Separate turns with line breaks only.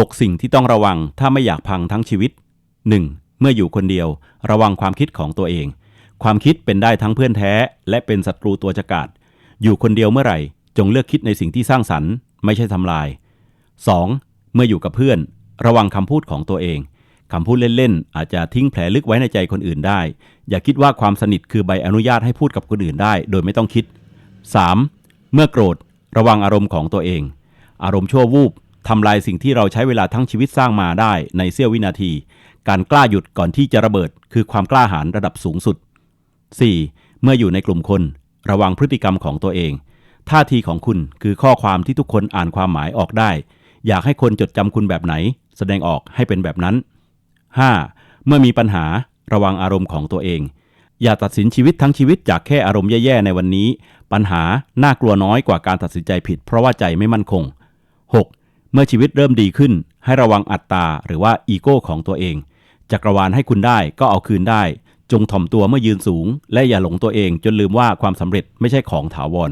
6 สิ่งที่ต้องระวังถ้าไม่อยากพังทั้งชีวิต 1. เมื่ออยู่คนเดียว ระวังความคิดของตัวเอง ความคิดเป็นได้ทั้งเพื่อนแท้ และเป็นศัตรูตัวฉกาจอยู่คนเดียวเมื่อไหร่ จงเลือกคิดในสิ่งที่สร้างสรรค์ไม่ใช่ทำลาย 2. เมื่ออยู่กับเพื่อน ระวังคำพูดของตัวเองคำพูดเล่นๆอาจจะทิ้งแผลลึกไว้ในใจคนอื่นได้ อย่าคิดว่าความสนิทคือใบอนุญาตให้พูดกับคนอื่นได้ โดยไม่ต้องคิด 3. เมื่อโกรธ ระวังอารมณ์ของตัวเอง อารมณ์ชั่ววูบ ทำลายสิ่งที่เราใช้เวลาทั้งชีวิตสร้างมาได้ในเสี้ยววินาที การกล้าหยุดก่อนที่จะระเบิด คือความกล้าหาญระดับสูงสุด 4. เมื่ออยู่ในกลุ่มคน ระวังพฤติกรรมของตัวเอง ท่าทีของคุณคือข้อความที่ทุกคนอ่านความหมายออกได้ อยากให้คนจดจำคุณแบบไหน แสดงออกให้เป็นแบบนั้น 5. เมื่อมีปัญหาระวังอารมณ์ของตัวเอง อย่าตัดสินชีวิตทั้งชีวิตจากแค่อารมณ์แย่ๆในวันนี้ ปัญหาน่ากลัวน้อยกว่าการตัดสินใจผิด เพราะว่าใจไม่มั่นคง 6. เมื่อชีวิตเริ่มดีขึ้น ให้ระวังอัตตาหรือว่าอีโก้ของตัวเอง จักรวาลให้คุณได้ก็เอาคืนได้ จงถ่อมตัวเมื่อยืนสูง และอย่าหลงตัวเองจนลืมว่าความสำเร็จไม่ใช่ของถาวร